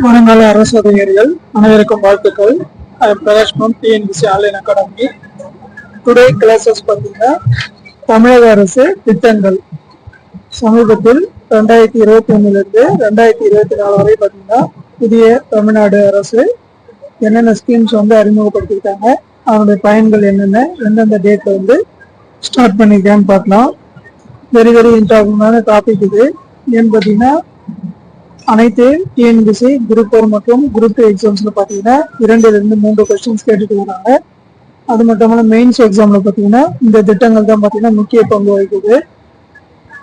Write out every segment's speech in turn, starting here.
வருங்கால அரசு அதிகாரிகள் அனைவருக்கும் வாழ்த்துக்கள். I M Prakash ma'am TNPSC online academy. Today classes பார்த்தீங்கன்னா தமிழக அரசு திட்டங்கள். சமீபத்தில் ரெண்டாயிரத்தி இருபத்தி ஒண்ணுலேருந்து ரெண்டாயிரத்தி இருபத்தி நாலு வரை பார்த்தீங்கன்னா புதிய தமிழ்நாடு அரசு என்னென்ன ஸ்கீம்ஸ் வந்து அறிமுகப்படுத்தியிருக்காங்க அதனுடைய பயன்கள் என்னென்ன எந்தெந்த டேட்டில் வந்து ஸ்டார்ட் பண்ணியிருக்கான்னு பார்க்கலாம். வெரி வெரி இம்பார்ட்டண்டான டாபிக் இது. ஏன்னு பார்த்தீங்கன்னா அனைத்து டிஎன்பிசி குரூப் ஃபோர் மற்றும் குரூப் டூ எக்ஸாம்ஸ்ல பார்த்தீங்கன்னா இரண்டுல இருந்து மூன்று கொஸ்டின்ஸ் கேட்டுட்டு வராங்க அது மட்டும் இல்லாமல் மெயின்ஸ் எக்ஸாம்ல பார்த்தீங்கன்னா இந்த திட்டங்கள் தான் பார்த்தீங்கன்னா முக்கிய பங்கு வகிக்குது.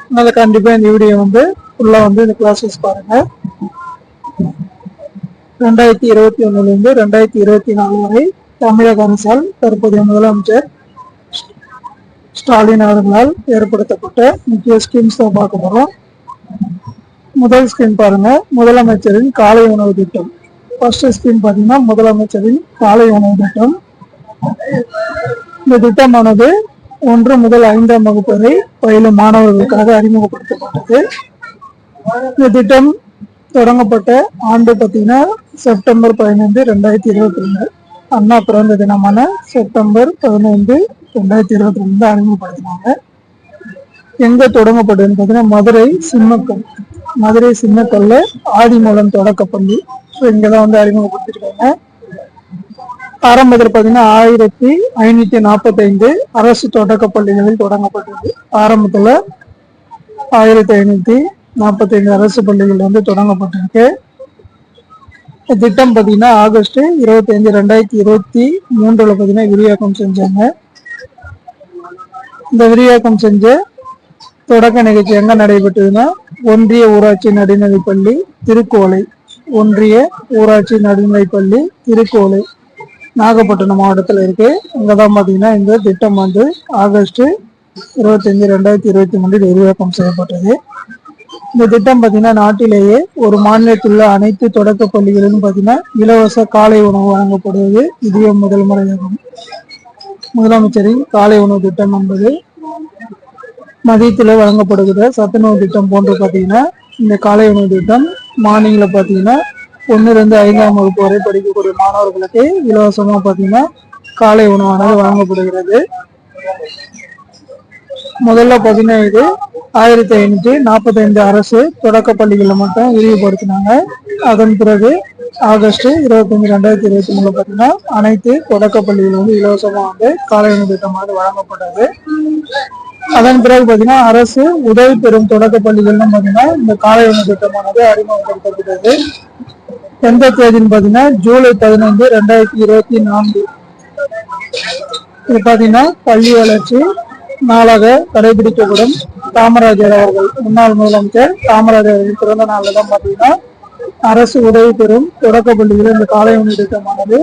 அதனால கண்டிப்பா இந்த வீடியோ வந்து ஃபுல்லா வந்து இந்த கிளாஸஸ் பாருங்க. ரெண்டாயிரத்தி இருபத்தி ஒன்றுலேருந்து இருந்து ரெண்டாயிரத்தி இருபத்தி நாலு வரை தமிழக அரசால் தற்போதைய முதலமைச்சர் ஸ்டாலின் அவர்களால் ஏற்படுத்தப்பட்ட முக்கிய ஸ்கீம்ஸ் தான் பார்க்க போறோம். முதல் ஸ்கீம் பாருங்க. முதலமைச்சரின் காலை உணவு திட்டம். ஃபர்ஸ்ட் ஸ்கீம் பார்த்தீங்கன்னா முதலமைச்சரின் காலை உணவு திட்டம். இந்த திட்டமானது ஒன்று முதல் ஐந்தாம் வகுப்பு வரை பயிலும் மாணவர்களுக்காக அறிமுகப்படுத்தப்பட்டது. இந்த திட்டம் தொடங்கப்பட்ட ஆண்டு பார்த்தீங்கன்னா செப்டம்பர் பதினைந்து ரெண்டாயிரத்தி இருபத்தி ரெண்டு அண்ணா பிறந்த தினமான செப்டம்பர் பதினைந்து ரெண்டாயிரத்தி இருபத்தி ரெண்டு அறிமுகப்படுத்தினாங்க. எங்க தொடங்கப்பட்டதுன்னு பார்த்தீங்கன்னா மதுரை சிம்மக்கம் மதுரை சின்னக்கல்ல ஆதிமூலம் தொடக்கப்பள்ளி ஸோ இங்கதான் வந்து அறிமுகப்படுத்திருக்காங்க ஆரம்பத்தில் பார்த்தீங்கன்னா ஆயிரத்தி ஐநூற்றி நாற்பத்தைந்து அரசு தொடக்கப் பள்ளிகளில் தொடங்கப்பட்டது. ஆரம்பத்தில் ஆயிரத்தி ஐநூற்றி நாற்பத்தைந்து அரசு பள்ளிகள் வந்து தொடங்கப்பட்டிருக்கு. திட்டம் பார்த்தீங்கன்னா ஆகஸ்ட் இருபத்தி அஞ்சு ரெண்டாயிரத்தி இருபத்தி மூன்றில் பார்த்தீங்கன்னா விரிவாக்கம் செஞ்சாங்க. இந்த விரிவாக்கம் செஞ்ச தொடக்க நிகழ்ச்சி எங்கே நடைபெற்றதுன்னா ஒன்றிய ஊராட்சி நடுநிலைப்பள்ளி திருக்கோலை. ஒன்றிய ஊராட்சி நடுநிலைப்பள்ளி திருக்கோலை. நாகப்பட்டினம் மாவட்டத்தில் இருக்கு. அங்கதான் பார்த்தீங்கன்னா இந்த திட்டம் வந்து ஆகஸ்ட் இருபத்தஞ்சி ரெண்டாயிரத்தி இருபத்தி மூன்றில் விரிவாக்கம் செய்யப்பட்டது. இந்த திட்டம் பார்த்தீங்கன்னா நாட்டிலேயே ஒரு மாநிலத்தில் உள்ள அனைத்து தொடக்க பள்ளிகளிலும் பார்த்தீங்கன்னா இலவச காலை உணவு வழங்கப்படுவது இதுவே முதல் முறையாகும். முதலமைச்சரின் காலை உணவு திட்டம் என்பது மதியத்தில் வழங்கப்படுகிற சத்துணவு திட்டம் போன்று பார்த்தீங்கன்னா இந்த காலை உணவு திட்டம் மார்னிங்கில் பார்த்தீங்கன்னா ஒன்றிலிருந்து ஐந்தாம் வகுப்பு வரை படிக்கக்கூடிய மாணவர்களுக்கு இலவசமாக பார்த்தீங்கன்னா காலை உணவானது வழங்கப்படுகிறது. முதல்ல பார்த்தீங்கன்னா இது ஆயிரத்தி ஐநூற்றி நாற்பத்தைந்து அரசு தொடக்க பள்ளிகளில் மட்டும் விரிவுபடுத்தினாங்க. அதன் பிறகு ஆகஸ்ட் இருபத்தஞ்சு ரெண்டாயிரத்தி இருபத்தி மூணு பார்த்தீங்கன்னா அனைத்து தொடக்க பள்ளிகளும் வந்து இலவசமாக வந்து காலை உணவு திட்டமானது வழங்கப்பட்டது. அதன் பிறகு பார்த்தீங்கன்னா அரசு உதவி பெறும் தொடக்க பள்ளிகள்னு பார்த்தீங்கன்னா இந்த காலை உணவு திட்டமானது அறிமுகப்படுத்தப்பட்டது. எந்த தேதின்னு பார்த்தீங்கன்னா ஜூலை பதினைந்து ரெண்டாயிரத்தி இருபத்தி நான்கு. இது பார்த்தீங்கன்னா பள்ளி வளர்ச்சி நாளாக கடைபிடிக்கப்படும். காமராஜர் அவர்கள் முன்னாள் முதலமைச்சர் காமராஜர் அவர்கள் பிறந்த நாளில் தான் பார்த்தீங்கன்னா அரசு உதவி பெறும் தொடக்க பள்ளிகளில் இந்த காலை உணவு திட்டமானது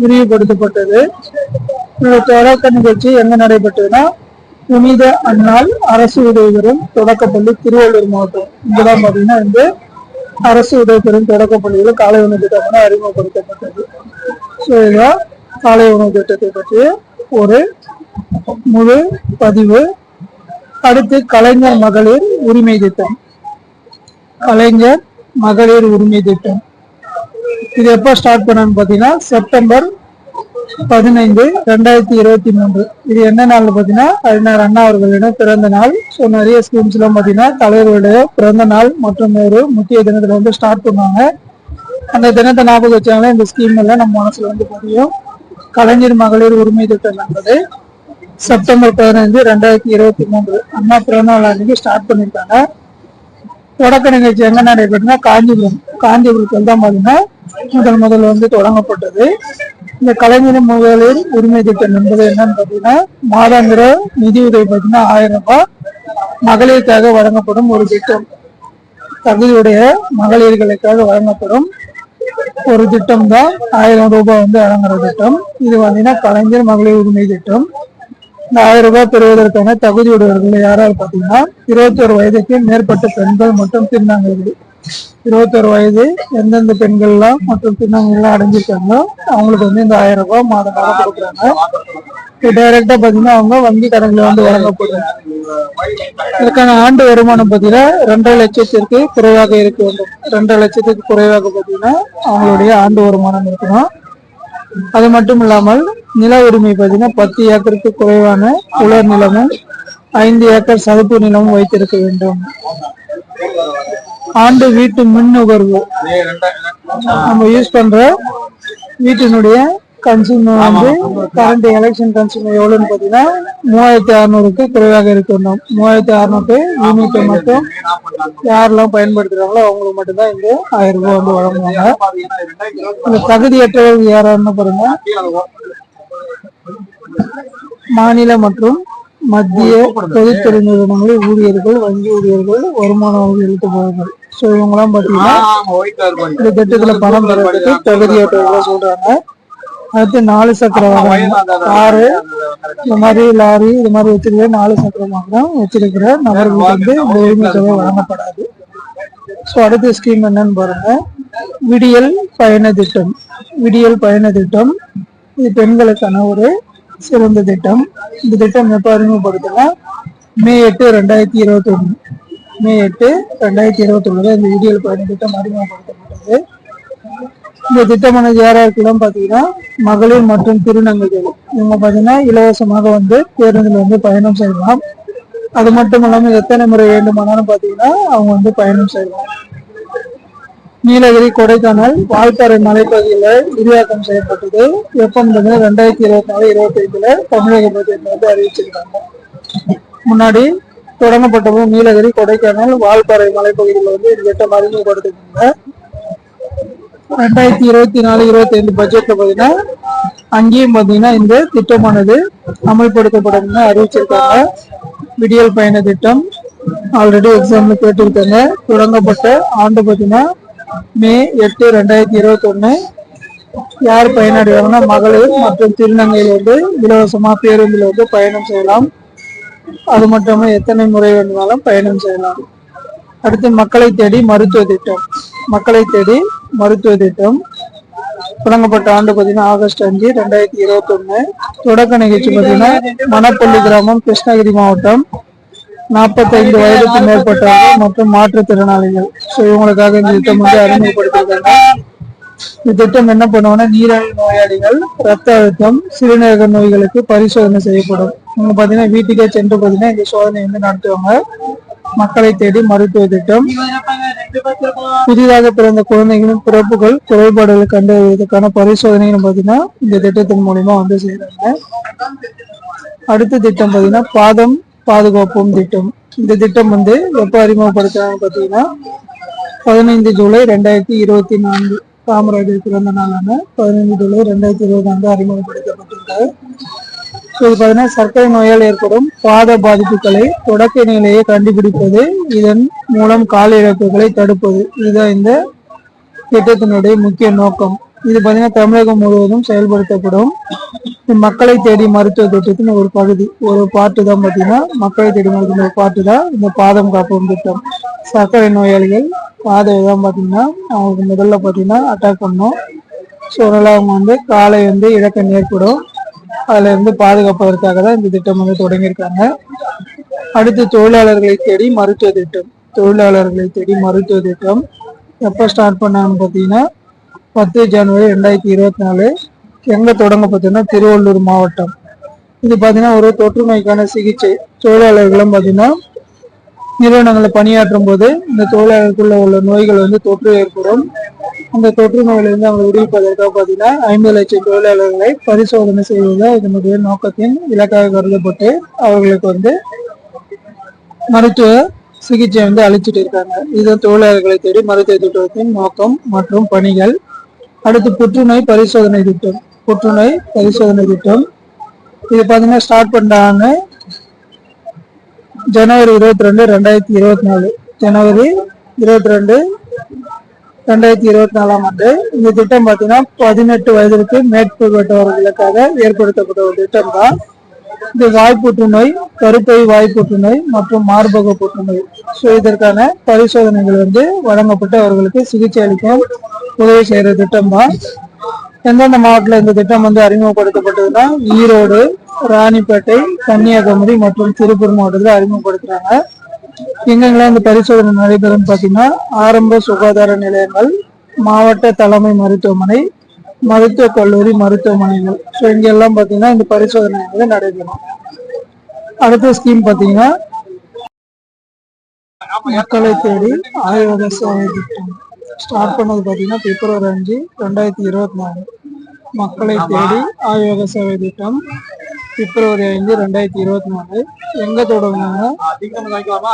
விரிவுபடுத்தப்பட்டது. இந்த தொடக்க நிகழ்ச்சி எங்க நடைபெற்றதுன்னா புனித அண்ணால் அரசு உதவிபெறும் தொடக்கப்பள்ளி திருவள்ளூர் மாவட்டம். இங்கெல்லாம் பார்த்தீங்கன்னா இந்த அரசு உதவி தொடக்கப்பள்ளியில் காலை உணவு திட்டமான அறிமுகப்படுத்தப்பட்டது. ஸோ இதான் காலை உணவு திட்டத்தை பற்றிய ஒரு முழு பதிவு. அடுத்து கலைஞர் மகளிர் உரிமை திட்டம். கலைஞர் மகளிர் உரிமை திட்டம். இது எப்போ ஸ்டார்ட் பண்ணான்னு பார்த்தீங்கன்னா செப்டம்பர் பதினைந்து ரெண்டாயிரத்தி இருபத்தி மூன்று. இது என்ன நாள் பார்த்தீங்கன்னா அறிஞர் அண்ணா அவர்களிடம் பிறந்த நாள். ஸோ நிறைய ஸ்கீம்ஸ்லாம் பார்த்தீங்கன்னா தலைவருடைய பிறந்த நாள் மற்றும் ஒரு முக்கிய தினத்துல வந்து ஸ்டார்ட் பண்ணுவாங்க. அந்த தினத்தை ஞாபகம் வச்சாங்கன்னா இந்த ஸ்கீம் எல்லாம் நம்ம மனசுல வந்து பதியும். கலைஞர் மகளிர் உரிமை திட்டம் என்பது செப்டம்பர் பதினைந்து ரெண்டாயிரத்தி இருபத்தி மூன்று. அண்ணா பிறந்த நாள் அன்னைக்கு ஸ்டார்ட் பண்ணியிருக்காங்க. தொடக்க நிகழ்ச்சி எங்க நடைபெற்றுனா காஞ்சிபுரம் காஞ்சிபுரத்தில் தான் பார்த்தீங்கன்னா முதல் முதல் வந்து தொடங்கப்பட்டது. இந்த கலைஞர் முதலில் உரிமை திட்டம் என்பது என்னன்னு பார்த்தீங்கன்னா மாதாந்திர நிதி உதவி பார்த்தீங்கன்னா ஆயிரம் ரூபாய் மகளிருக்காக வழங்கப்படும் ஒரு திட்டம். தகுதியுடைய மகளிர்களுக்காக வழங்கப்படும் ஒரு திட்டம் தான் ஆயிரம் ரூபாய் வந்து வழங்குற திட்டம். இது பார்த்தீங்கன்னா கலைஞர் மகளிர் உரிமை திட்டம். இந்த ஆயிரம் ரூபாய் பெறுவதற்கான தகுதியுடையவர்கள் யாராவது பார்த்தீங்கன்னா இருபத்தோரு வயதுக்கு மேற்பட்ட பெண்கள் மற்றும் திருநங்கைகள் இருபத்தோரு வயது எந்தெந்த பெண்கள்லாம் மற்றும் திருநங்கைகள்லாம் அடைஞ்சிருக்காங்களோ அவங்களுக்கு வந்து இந்த ஆயிரம் ரூபாய் மாதம் மாதம் கொடுக்குறாங்க. டைரக்டா பாத்தீங்கன்னா அவங்க வங்கி கடன்களை வந்து வழங்கப்படுறாங்க. இதுக்கான ஆண்டு வருமானம் பாத்தீங்கன்னா ரெண்டரை லட்சத்திற்கு குறைவாக இருக்க வேண்டும். ரெண்டரை லட்சத்துக்கு குறைவாக பார்த்தீங்கன்னா அவங்களுடைய ஆண்டு வருமானம் இருக்கணும். அது மட்டும் இல்லாமல் நில உரிமை பார்த்தீங்கன்னா பத்து ஏக்கருக்கு குறைவான உலர் நிலமும் ஐந்து ஏக்கர் சதுப்பு நிலமும் வைத்திருக்க வேண்டும். ஆண்டு வீட்டு மின் நுகர்வு. நம்ம யூஸ் பண்ற வீட்டினுடைய கன்சூமர் வந்து கரண்ட் எலெக்ஷன் கன்சூமர் எவ்வளவுன்னு பார்த்தீங்கன்னா மூவாயிரத்தி அறுநூறுக்கு குறைவாக இருக்கணும் மூவாயிரத்தி அறுநூறு யூனிட்டை மட்டும் யாரெல்லாம் பயன்படுத்துறாங்களோ அவங்களுக்கு மட்டும்தான் இந்த ஆயிரம் ரூபாய் வந்து வழங்குவாங்க. இந்த தகுதியற்றவர்கள் யாரான்னு பாருங்க. மாநில மற்றும் மத்திய பொதுத்துறை நிறுவனங்களில் ஊழியர்கள் வங்கி ஊழியர்கள் வருமான வங்கி எழுத்துப்பவர்கள் ஸோ இவங்கெல்லாம் பார்த்தீங்கன்னா இந்த திட்டத்துல பணம் பெறதுக்கு தகுதியற்றவர்களா சொல்றாங்க. அடுத்து நாலு சக்கர வாகனம். காரு இந்த மாதிரி லாரி இது மாதிரி வச்சிருக்கிற நாலு சக்கர வாகனம் வச்சிருக்கிற நபர்களுக்கு வந்து இந்த உரிமை தொகை வழங்கப்படாது ஸோ அடுத்த ஸ்கீம் என்னன்னு பாருங்க. விடியல் பயண திட்டம். விடியல் பயண திட்டம். இது பெண்களுக்கான ஒரு சிறந்த திட்டம். இந்த திட்டம் எப்போ அறிமுகப்படுத்தினா? மே எட்டு ரெண்டாயிரத்தி இருபத்தி ஒன்று மே எட்டு ரெண்டாயிரத்தி இருபத்தி ஒண்ணுல இந்த விடியல் பயண திட்டம் அறிமுகப்படுத்தப்பட்டது. இந்த திட்டமானது இடம் பார்த்தீங்கன்னா மகளிர் மற்றும் திருநங்கைகள். இவங்க பார்த்தீங்கன்னா இலவசமாக வந்து பேருந்தில் வந்து பயணம் செய்யலாம். அது மட்டும் இல்லாமல் எத்தனை முறை வேண்டுமானாலும் பார்த்தீங்கன்னா அவங்க வந்து பயணம் செய்யலாம். நீலகிரி கொடைக்கானல் வால்பாறை மலைப்பகுதியில் விரிவாக்கம் செய்யப்பட்டது. எப்போன்றது ரெண்டாயிரத்தி இருபத்தி நாலு இருபத்தி ஐந்துல தமிழக பட்ஜெட்ல வந்து அறிவிச்சிருக்காங்க. முன்னாடி தொடங்கப்பட்டது நீலகிரி கொடைக்கானல் வால்பாறை மலைப்பகுதியில் வந்து இது திட்டம் அறிமுகப்படுத்திருந்தாங்க ரெண்டாயிரத்தி இருபத்தி நாலு இருபத்தி ஐந்து பட்ஜெட்ல பாத்தீங்கன்னா அங்கேயும் பாத்தீங்கன்னா இந்த திட்டமானது அமல்படுத்தப்படும் அறிவிச்சிருக்காங்க. விடியல் பயண திட்டம் ஆல்ரெடி எக்ஸாம்ல கேட்டிருக்காங்க. தொடங்கப்பட்ட ஆண்டு பாத்தீங்கன்னா மே எட்டு ரெண்டாயிரத்தி இருபத்தி ஒண்ணு யார் பயனடைவாங்கன்னா மகளிர் மற்றும் திருநங்கையில் வந்து இலவசமா பேருந்துல வந்து பயணம் செய்யலாம். அது மட்டும் எத்தனை முறை வேண்டுமானாலும் பயணம் செய்யலாம். அடுத்து மக்களை தேடி மருத்துவ திட்டம். மக்களை தேடி மருத்துவ திட்டம் தொடங்கப்பட்ட ஆண்டு பார்த்தீங்கன்னா ஆகஸ்ட் அஞ்சு ரெண்டாயிரத்தி இருபத்தி ஒன்று தொடக்க நிகழ்ச்சி பார்த்தீங்கன்னா மணப்பள்ளி கிராமம் கிருஷ்ணகிரி மாவட்டம். நாற்பத்தைந்து வயதுக்கு மேற்பட்டவர்கள் மற்றும் மாற்றுத்திறனாளிகள். ஸோ இவங்களுக்காக இந்த திட்டம் வந்து அறிமுகப்படுத்தியிருக்காங்க. இந்த திட்டம் என்ன பண்ணுவோம்னா நீராழி நோயாளிகள் ரத்த அழுத்தம் சிறுநீரக நோய்களுக்கு பரிசோதனை செய்யப்படும். இவங்க பார்த்தீங்கன்னா வீட்டுக்கே சென்று பார்த்தீங்கன்னா இந்த சோதனை வந்து நடத்துவாங்க. மக்களை தேடி மருத்துவ திட்டம். புதிதாக பிறந்த குழந்தைகளின் பிறப்புகள் குறைபாடுகள் கண்டறிவதற்கான பரிசோதனைன்னு பார்த்தீங்கன்னா இந்த திட்டத்தின் மூலியமா வந்து செய்யறாங்க அடுத்த திட்டம் பார்த்தீங்கன்னா பாதம் பாதுகாப்போம் திட்டம். இந்த திட்டம் வந்து எப்போ அறிமுகப்படுத்துறாங்க பார்த்தீங்கன்னா பதினைந்து ஜூலை ரெண்டாயிரத்தி இருபத்தி நான்கு. காமராஜர் பிறந்த நாளான பதினைந்து ஜூலை ரெண்டாயிரத்தி இருபது ஆண்டு அறிமுகப்படுத்தப்பட்டிருக்கு ஸோ இது பார்த்தீங்கன்னா சர்க்கரை நோயால் ஏற்படும் பாத பாதிப்புகளை தொடக்க நிலையை கண்டுபிடிப்பது இதன் மூலம் கால இழப்புகளை தடுப்பது. இதுதான் இந்த திட்டத்தினுடைய முக்கிய நோக்கம். இது பார்த்தீங்கன்னா தமிழகம் முழுவதும் செயல்படுத்தப்படும். மக்களை தேடி மருத்துவ திட்டத்தின் ஒரு பகுதி. ஒரு பாட்டு தான் பார்த்தீங்கன்னா மக்களை தேடி மருத்துவ ஒரு பாட்டு தான் இந்த பாதம் காப்போம் திட்டம். சர்க்கரை நோயாளிகள் பாதை தான் பார்த்தீங்கன்னா அவங்களுக்கு முதல்ல பார்த்தீங்கன்னா அட்டாக் பண்ணும். ஸோ அதனால் அவங்க வந்து காலை வந்து இழக்கம் ஏற்படும் அதுல இருந்து பாதுகாப்பதற்காக தான் இந்த திட்டம் வந்து தொடங்கியிருக்காங்க. அடுத்து தொழிலாளர்களை தேடி மருத்துவ திட்டம். தொழிலாளர்களை தேடி மருத்துவ திட்டம். எப்போ ஸ்டார்ட் பண்ணாங்கன்னு பார்த்தீங்கன்னா பத்து ஜனவரி ரெண்டாயிரத்தி இருபத்தி நாலு. எங்கே தொடங்க பார்த்தீங்கன்னா திருவள்ளூர் மாவட்டம். இது பார்த்தீங்கன்னா ஒரு தொற்று நோய்க்கான சிகிச்சை. தொழிலாளர்களும் பார்த்தீங்கன்னா நிறுவனங்களில் பணியாற்றும் போது இந்த தொழிலாளர்களுக்குள்ள உள்ள நோய்கள் வந்து தொற்று ஏற்படும். அந்த தொற்று நோயிலிருந்து அவங்க விடுவிப்பதற்காக பார்த்தீங்கன்னா ஐம்பது லட்சம் தொழிலாளர்களை பரிசோதனை செய்வது இதனுடைய நோக்கத்தின் இலக்காக கருதப்பட்டு அவர்களுக்கு வந்து மருத்துவ சிகிச்சை வந்து அளிச்சிட்டு இருக்காங்க. இது தொழிலாளர்களை தேடி மருத்துவ திட்டத்தின் நோக்கம் மற்றும் பணிகள். அடுத்து புற்றுநோய் பரிசோதனை திட்டம். புற்றுநோய் பரிசோதனை திட்டம். இது பார்த்தீங்கன்னா ஸ்டார்ட் பண்ணாங்க ஜனவரி இருபத்தி ரெண்டு ரெண்டாயிரத்தி இருபத்தி நாலு. ஜனவரி இருபத்தி ரெண்டு ரெண்டாயிரத்தி இருபத்தி நாலாம் ஆண்டு இந்த திட்டம் பார்த்தீங்கன்னா பதினெட்டு வயதிற்கு மேற்பட்டவர்களுக்காக ஏற்படுத்தப்பட்ட ஒரு திட்டம் தான் இது வாய் புற்றுநோய் கருப்பை வாய் புற்றுநோய் மற்றும் மார்பக புற்றுநோய். ஸோ இதற்கான பரிசோதனைகள் வந்து வழங்கப்பட்டு அவர்களுக்கு சிகிச்சை அளிக்கும் உதவி செய்கிற திட்டம் தான் எந்தெந்த மாவட்டத்தில் இந்த திட்டம் வந்து அறிமுகப்படுத்தப்பட்டதுன்னா ஈரோடு ராணிப்பேட்டை கன்னியாகுமரி மற்றும் திருப்பூர் மாவட்டத்தில் அறிமுகப்படுத்துகிறாங்க எங்கெங்கெல்லாம் இந்த பரிசோதனை நடைபெறும் பார்த்தீங்கன்னா ஆரம்ப சுகாதார நிலையங்கள் மாவட்ட தலைமை மருத்துவமனை மருத்துவ கல்லூரி மருத்துவமனைகள். ஸோ இங்கெல்லாம் பார்த்தீங்கன்னா இந்த பரிசோதனை வந்து நடைபெறும். அடுத்த ஸ்கீம் பார்த்தீங்கன்னா மக்களை தேடி ஆய்வக சேவை திட்டம். ஸ்டார்ட் பண்ணது பார்த்தீங்கன்னா பிப்ரவரி அஞ்சு ரெண்டாயிரத்தி இருபத்தி நாலு. மக்களை தேடி ஆய்வக சேவை திட்டம். பிப்ரவரி ஐந்து ரெண்டாயிரத்தி இருபத்தி நாலு. எங்க தொடங்கினாங்க?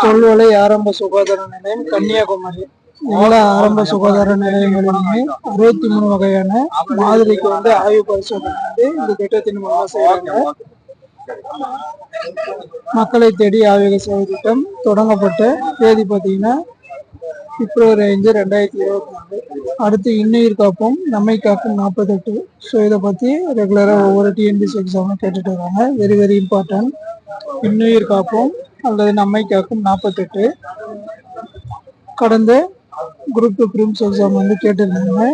தொல்வலை ஆரம்ப சுகாதார நிலையம் கன்னியாகுமரி. எல்லா ஆரம்ப சுகாதார நிலையங்களிலுமே அறுபத்தி மூணு வகையான மாதிரிக்கு வந்து ஆய்வு பரிசோதனை வந்து இந்த திட்டத்தின் மூலமா செய்யறாங்க. மக்களை தேடி ஆய்வக சேவை திட்டம் தொடங்கப்பட்ட தேதி பார்த்தீங்கன்னா பிப்ரவரி ஐந்து ரெண்டாயிரத்தி இருபத்தி நாலு. அடுத்து இன்னுயிர் காப்போம் நம்மை காக்கும் நாற்பத்தெட்டு. ஸோ இதை பற்றி ரெகுலராக ஒவ்வொரு டிஎன்பிசி எக்ஸாமும் கேட்டுட்டு வராங்க. வெரி வெரி இம்பார்ட்டன்ட் இன்னுயிர் காப்போம் அல்லது நம்மை காக்கும் நாற்பத்தெட்டு. கடந்த குரூப் டூ ப்ரிம்ஸ் எக்ஸாம் வந்து கேட்டிருந்தாங்க.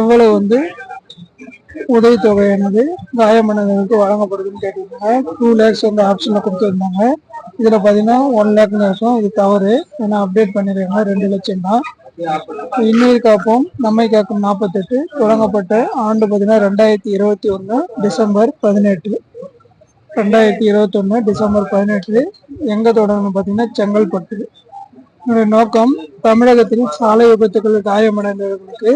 எவ்வளோ வந்து உதவித்தொகையானது காயமடைந்தவர்களுக்கு வழங்கப்படுதுன்னு கேட்டிருந்தாங்க டூ லேக்ஸ் வந்து ஆப்ஷனில் கொடுத்துருந்தாங்க. இதில் பார்த்தீங்கன்னா ஒன் லேக் லட்சம் இது தவறு. ஏன்னா அப்டேட் பண்ணிருக்காங்க. ரெண்டு லட்சம் தான். இன்னொரு காப்போம் நம்மை காக்கும் நாற்பத்தெட்டு தொடங்கப்பட்ட ஆண்டு பார்த்தீங்கன்னா ரெண்டாயிரத்தி இருபத்தி ஒன்று டிசம்பர் பதினெட்டு. ரெண்டாயிரத்தி இருபத்தொன்று டிசம்பர் பதினெட்டு. எங்கே தொடங்கணும் பார்த்தீங்கன்னா செங்கல்பட்டு. என்னுடைய நோக்கம் தமிழகத்தில் சாலை விபத்துக்கள் காயமடைந்தவர்களுக்கு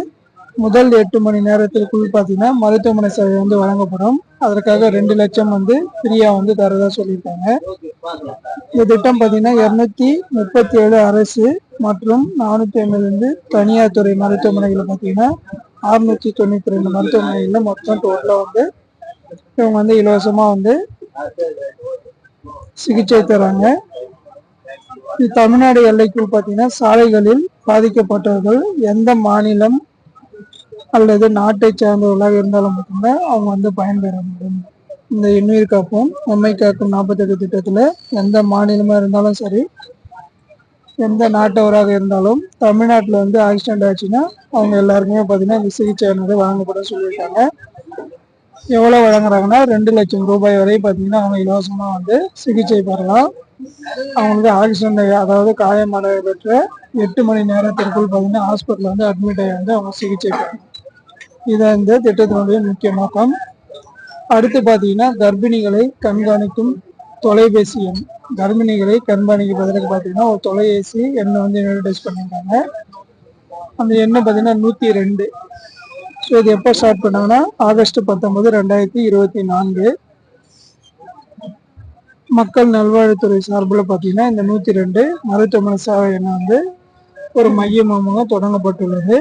முதல் எட்டு மணி நேரத்திற்குள் பார்த்தீங்கன்னா மருத்துவமனை சேவை வந்து வழங்கப்படும். அதற்காக ரெண்டு லட்சம் வந்து ஃப்ரீயா வந்து தரதா சொல்லியிருக்காங்க. இந்த திட்டம் பார்த்தீங்கன்னா இருநூத்தி முப்பத்தி ஏழு அரசு மற்றும் நானூத்தி ஐம்பது தனியார் துறை மருத்துவமனைகளை பார்த்தீங்கன்னா அறுநூற்றி தொண்ணூத்தி ரெண்டு மருத்துவமனைகளில் மொத்தம் டோட்டலாக வந்து இவங்க வந்து இலவசமா வந்து சிகிச்சை தராங்க. இது தமிழ்நாடு எல்லைக்குள் பார்த்தீங்கன்னா சாலைகளில் பாதிக்கப்பட்டவர்கள் எந்த மாநிலம் அல்லது நாட்டை சார்ந்தவர்களாக இருந்தாலும் மட்டும்தான் அவங்க வந்து பயன்பெற முடியும். இந்த எண்ணுயிர் காப்போம் உண்மை காக்கும் நாற்பத்தெட்டு திட்டத்தில் எந்த மாநிலமாக இருந்தாலும் சரி எந்த நாட்டவராக இருந்தாலும் தமிழ்நாட்டில் வந்து ஆக்சிடென்ட் ஆச்சுன்னா அவங்க எல்லாருக்குமே பார்த்தீங்கன்னா இந்த சிகிச்சையானது வழங்கப்பட சொல்லியிருக்காங்க. எவ்வளோ வழங்குறாங்கன்னா ரெண்டு லட்சம் ரூபாய் வரை பார்த்தீங்கன்னா அவங்க இலவசமாக வந்து சிகிச்சை பெறலாம். அவங்களுக்கு ஆக்சிடென்ட் அதாவது காயமடைய பெற்ற எட்டு மணி நேரத்திற்குள் பார்த்தீங்கன்னா ஹாஸ்பிட்டலில் வந்து அட்மிட் ஆகி வந்து அவங்க சிகிச்சை பெறலாம். இது இந்த திட்டத்தினுடைய முக்கிய நோக்கம் அடுத்து பார்த்தீங்கன்னா கர்ப்பிணிகளை கண்காணிக்கும் தொலைபேசி எண். கர்ப்பிணிகளை கண்காணிப்பதற்கு பார்த்தீங்கன்னா ஒரு தொலைபேசி எண்ணை வந்து இன்ட்ரடியூஸ் பண்ணியிருக்காங்க. அந்த எண்ணை பார்த்தீங்கன்னா நூற்றி ரெண்டு. ஸோ இது எப்போ ஸ்டார்ட் பண்ணாங்கன்னா ஆகஸ்ட் பத்தொன்பது ரெண்டாயிரத்தி இருபத்தி நான்கு. மக்கள் நல்வாழ்வுத்துறை சார்பில் பார்த்தீங்கன்னா இந்த நூற்றி ரெண்டு மருத்துவமனை சேவை எண்ணை வந்து ஒரு மையமாக தொடங்கப்பட்டுள்ளது.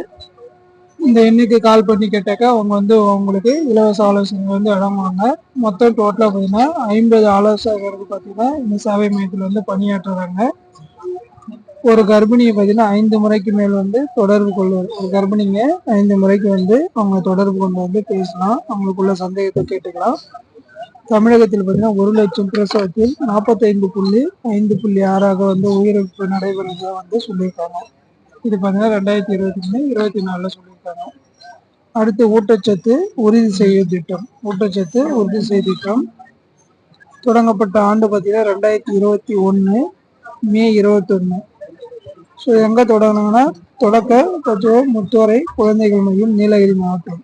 இந்த எண்ணுக்கு கால் பண்ணி கேட்டாக்கா அவங்க வந்து உங்களுக்கு இலவச ஆலோசனை வந்து வழங்குவாங்க மொத்தம் டோட்டலாக பார்த்தீங்கன்னா ஐம்பது ஆலோசகர்கள் பார்த்தீங்கன்னா இந்த சேவை மையத்தில் வந்து பணியாற்றுறாங்க. ஒரு கர்ப்பிணியை பார்த்தீங்கன்னா ஐந்து முறைக்கு மேல் வந்து தொடர்பு கொள்வார் ஒரு கர்ப்பிணிங்க ஐந்து முறைக்கு வந்து அவங்க தொடர்பு கொண்டு வந்து பேசலாம். அவங்களுக்குள்ள சந்தேகத்தை கேட்டுக்கலாம். தமிழகத்தில் பார்த்தீங்கன்னா ஒரு லட்சம் பிரசவத்தில் நாற்பத்தைந்து புள்ளி ஐந்து புள்ளி ஆறாக வந்து உயிரிழப்பு நடைபெறுவதாக வந்து சொல்லியிருக்காங்க. இது பார்த்தீங்கன்னா ரெண்டாயிரத்தி இருபத்தி மூணு இருபத்தி நாலில் சொல்லி சொல்லியிருக்காங்க அடுத்து ஊட்டச்சத்து உறுதி செய்யும் திட்டம். ஊட்டச்சத்து உறுதி செய்ய திட்டம். தொடங்கப்பட்ட ஆண்டு பார்த்தீங்கன்னா ரெண்டாயிரத்தி இருபத்தி ஒன்று மே இருபத்தொன்று ஸோ எங்கே தொடங்கினாங்கன்னா தொடக்க தத்துவ முத்தோரை குழந்தைகள் மையம் நீலகிரி மாவட்டம்.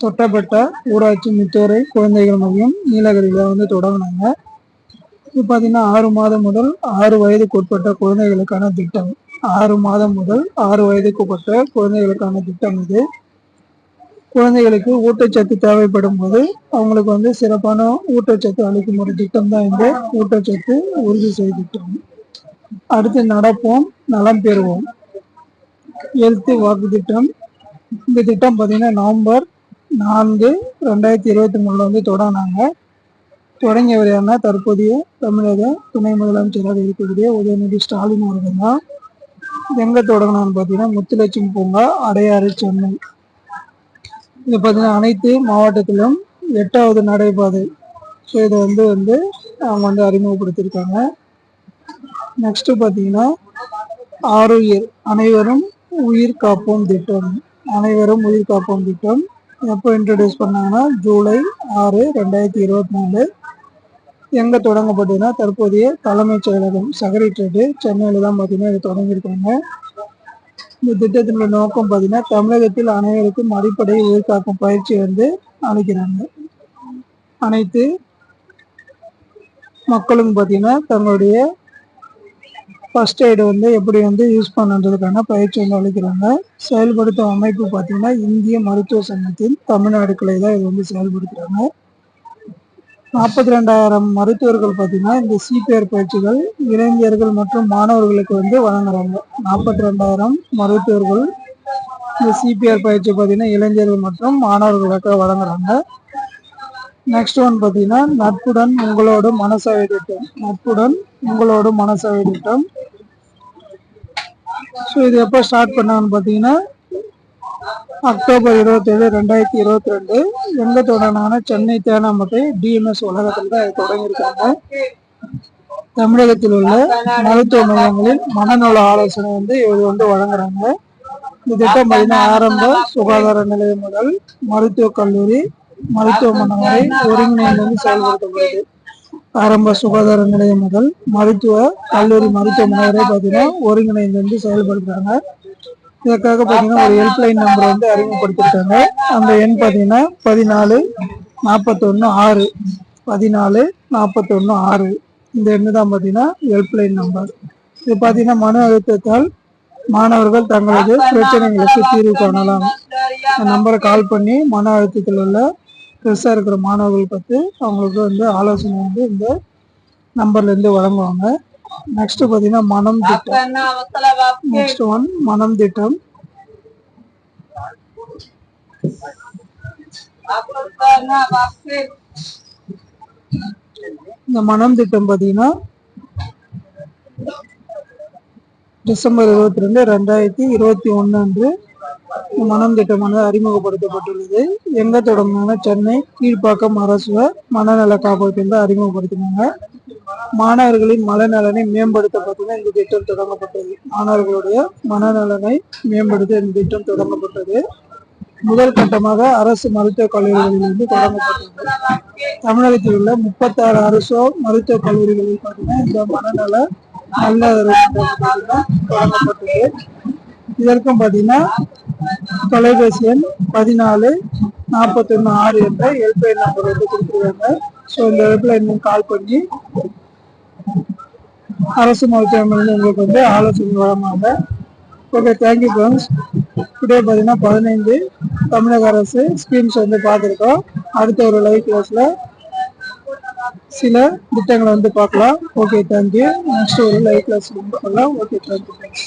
தொட்டப்பட்ட ஊராட்சி முத்தோரை குழந்தைகள் மையம் நீலகிரியில் வந்து தொடங்கினாங்க. இது பார்த்தீங்கன்னா ஆறு மாதம் முதல் ஆறு வயதுக்கு உட்பட்ட குழந்தைகளுக்கான திட்டம். ஆறு மாதம் முதல் ஆறு வயதுக்குட்பட்ட குழந்தைகளுக்கான திட்டம் இது. குழந்தைகளுக்கு ஊட்டச்சத்து தேவைப்படும் போது அவங்களுக்கு வந்து சிறப்பான ஊட்டச்சத்து அளிக்கும் ஒரு திட்டம் தான் இந்த ஊட்டச்சத்து உறுதி செய்ய திட்டம். அடுத்து நடப்போம் நலம் பெறுவோம். ஹெல்த் வாக்கு திட்டம். இந்த திட்டம் பார்த்தீங்கன்னா நவம்பர் நான்கு ரெண்டாயிரத்தி இருபத்தி மூணுல வந்து தொடங்கினாங்க. தொடங்கியவர் யாருன்னா தற்போதைய தமிழக துணை முதலமைச்சராக இருக்கக்கூடிய உதயநிதி ஸ்டாலின் அவர்கள் தான். எங்க தொடங்கணும்னு பார்த்தீங்கன்னா முத்துலட்சுமி பூங்கா அடையாறு சென்னை இது பார்த்தீங்கன்னா அனைத்து மாவட்டத்திலும் எட்டாவது நடைபாதை. ஸோ இதை வந்து வந்து அவங்க வந்து அறிமுகப்படுத்தியிருக்காங்க. நெக்ஸ்ட்டு பார்த்தீங்கன்னா ஆரோயர் அனைவரும் உயிர் காப்போம் திட்டம். அனைவரும் உயிர் காப்போம் திட்டம். எப்போ இன்ட்ரடியூஸ் பண்ணாங்கன்னா ஜூலை ஆறு ரெண்டாயிரத்தி இருபத்தி நாலு. எங்கே தொடங்கப்பட்டதுன்னா தற்போதைய தலைமைச் செயலகம் செக்ரட்டரியேட்டு சென்னையில் தான் பார்த்தீங்கன்னா இது தொடங்கியிருக்காங்க. இந்த திட்டத்தினுடைய நோக்கம் பார்த்தீங்கன்னா தமிழகத்தில் அனைவருக்கும் அடிப்படை உயிர்காக்கும் பயிற்சி வந்து அளிக்கிறாங்க. அனைத்து மக்களும் பார்த்தீங்கன்னா தங்களுடைய ஃபர்ஸ்ட் எய்டு வந்து எப்படி வந்து யூஸ் பண்ணுறதுக்கான பயிற்சி வந்து அளிக்கிறாங்க. செயல்படுத்தும் அமைப்பு பார்த்தீங்கன்னா இந்திய மருத்துவ சங்கத்தின் தமிழ்நாடு கிளை தான் இது வந்து செயல்படுத்துகிறாங்க நாற்பத்தி ரெண்டாயிரம் மருத்துவர்கள் பார்த்தீங்கன்னா இந்த சிபிஆர் பயிற்சிகள் இளைஞர்கள் மற்றும் மாணவர்களுக்கு வந்து வழங்குறாங்க. நாற்பத்தி ரெண்டாயிரம் மருத்துவர்கள் இந்த சிபிஆர் பயிற்சி பார்த்தீங்கன்னா இளைஞர்கள் மற்றும் மாணவர்களுக்கு வழங்குறாங்க. நெக்ஸ்ட் ஒன் பார்த்தீங்கன்னா நட்புடன் உங்களோட மனசாவை திட்டம். நட்புடன் உங்களோட மனசாவை திட்டம். ஸோ இது எப்போ ஸ்டார்ட் பண்ணாங்கன்னு பார்த்தீங்கன்னா அக்டோபர் இருபத்தேழு ரெண்டாயிரத்தி இருபத்தி ரெண்டு எங்கே தொடங்கினாங்கன்னா சென்னை தேனாம்பட்டை டிஎம்எஸ் உலகத்தில் தான் இது தொடங்கியிருக்காங்க. தமிழகத்தில் உள்ள மருத்துவ மையங்களில் மனநல ஆலோசனை வந்து இது வந்து வழங்குறாங்க. இந்த திட்டம் பார்த்தீங்கன்னா ஆரம்ப சுகாதார நிலையம் முதல் மருத்துவக் கல்லூரி மருத்துவமனை வரை ஒருங்கிணைந்து வந்து செயல்படுத்தப்படுது. ஆரம்ப சுகாதார நிலையம் முதல் மருத்துவ கல்லூரி மருத்துவமனை வரை பார்த்தீங்கன்னா ஒருங்கிணைந்து வந்து செயல்படுத்துறாங்க. இதற்காக பார்த்தீங்கன்னா ஒரு ஹெல்ப்லைன் நம்பர் வந்து அறிமுகப்படுத்திருக்காங்க. அந்த எண் பார்த்தீங்கன்னா பதினாலு நாற்பத்தொன்று ஆறு. பதினாலு நாற்பத்தொன்று ஆறு. இந்த எண்ணு தான் பார்த்தீங்கன்னா ஹெல்ப்லைன் நம்பர் இது பார்த்தீங்கன்னா மன அழுத்தத்தால் மாணவர்கள் தங்களது பிரச்சனைகளுக்கு தீர்வு காணலாம். நம்பரை கால் பண்ணி மன அழுத்தத்தில் உள்ள ஸ்ட்ரெஸ்ஸாக இருக்கிற மாணவர்கள் பற்றி அவங்களுக்கு வந்து ஆலோசனை வந்து இந்த நம்பர்லேருந்து வழங்குவாங்க. நெக்ஸ்ட் பார்த்தீங்கன்னா மனம் திட்டம். நெக்ஸ்ட் ஒன் மனம் திட்டம். இந்த மனம் திட்டம் பார்த்தீங்கன்னா டிசம்பர் இருபத்தி ரெண்டு ரெண்டாயிரத்தி இருபத்தி ஒன்று அன்று மனம் திட்டமானது அறிமுகப்படுத்தப்பட்டுள்ளது. எங்க தொடங்கினாங்க? சென்னை கீழ்ப்பாக்கம் அரசு மனநல காப்பகத்தில் தான் அறிமுகப்படுத்தினாங்க. மாணவர்களின் மனநலனை மேம்படுத்த பார்த்தீங்கன்னா இந்த திட்டம் தொடங்கப்பட்டது. மாணவர்களுடைய மனநலனை மேம்படுத்த இந்த திட்டம் தொடங்கப்பட்டது. முதல் கட்டமாக அரசு மருத்துவக் கல்லூரிகளிலிருந்து தொடங்கப்பட்டது. தமிழகத்தில் உள்ள முப்பத்தாறு அரசு மருத்துவக் கல்லூரிகளில் பார்த்தீங்கன்னா இந்த மனநல நல்ல தொடங்கப்பட்டது. இதற்கும் பார்த்தீங்கன்னா தொலைபேசி எண் பதினாலு நாற்பத்தொன்று ஆறு என்ற ஹெல்ப்லைன் நம்பர் வந்து கொடுத்துருக்காங்க. ஸோ இந்த ஹெல்ப்லைன் கால் பண்ணி அரசு மருத்துவமனையில் உங்களுக்கு வந்து ஆலோசனை வழங்குவாங்க okay thank you friends today பார்த்தீங்கன்னா பதினைந்து தமிழக அரசு ஸ்கீம்ஸ் வந்து பார்த்துருக்கோம். அடுத்த ஒரு லைவ் கிளாஸில் சில திட்டங்களை வந்து பார்க்கலாம். ஓகே தேங்க்யூ நெக்ஸ்ட் ஒரு லைவ் கிளாஸ் பார்க்கலாம். Okay thank you friends